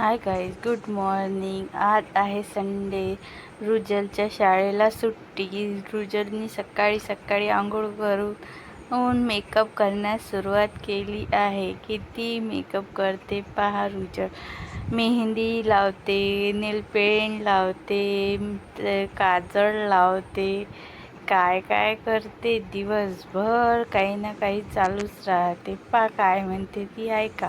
Hi guys good morning आज आहे Sunday रुजलच्या शाळेला सुट्टी. रुजलनी सकाळी सकाळी आंघोळ करून मेकअप करण्यास सुरुवात केली आहे. किती मेकअप करते पहा रुजल. मेहंदी लावते नेलपेंट लावते काजळ लावते. काय काय करते? दिवसभर काही ना काही चालूच राहते. पा काय म्हणते ती ऐका.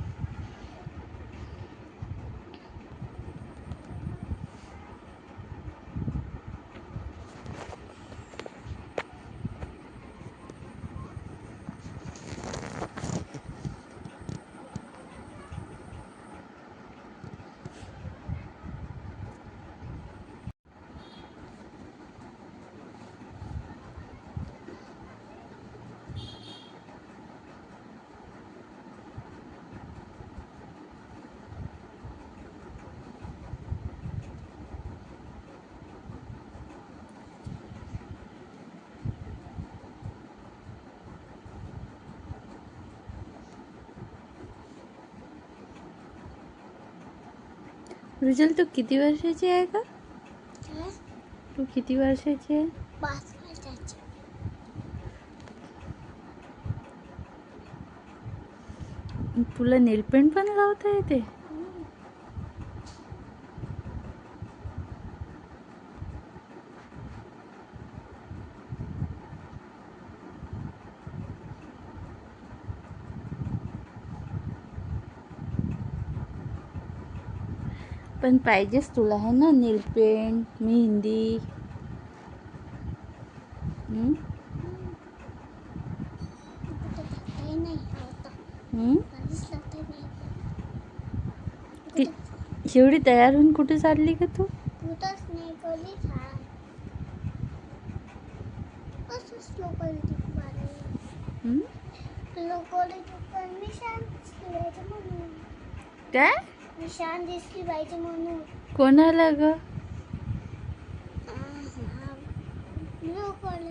रुजल तू किती वर्षाची आहे का तू किती वर्षाची आहे? पाच वर्षाची. तुला नेलपेंट पण लावता येते? पण पाहिजेच तुला आहे ना? Nail paint mehndi. एवढी तयार होऊन कुठे चालली का तू? काय? शांत दिसली पाहिजे म्हणून. कोणाला ग? लोकल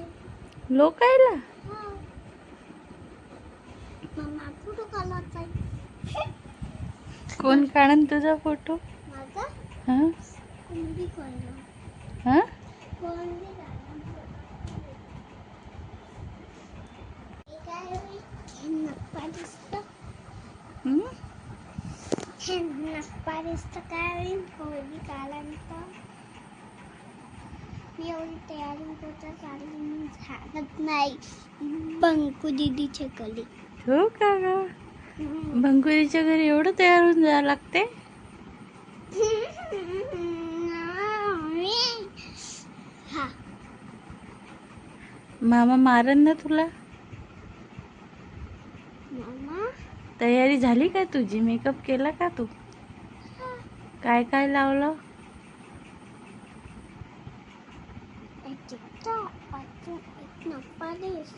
लोकायला हा कोण काढन तुझा फोटो? माझा? हा? हा? दिसतं. होईल होळी काढल्यानंतर मी एवढी तयारी करता चालली मी झाडत नाही बंकू दिदीचे गली हो का ग भंकुरीच्या घरी एवढं तयार होऊन जावं लागते हा मामा मारन ना तुला मामा तयारी झाली का तुझी मेकअप केला का तू काय काय लावलं एक चित्ता अजून एक नप्पालीस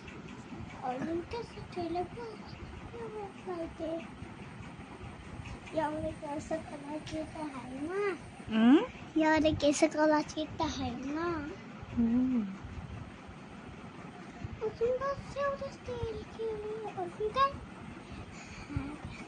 अजून कसं केलं पाहिजे एवढे केस करायचे तर आहे ना हम्म? एवढे केस करायचे तर आहे ना हम्म. अजून बस एवढंच तेल केलं अजून काय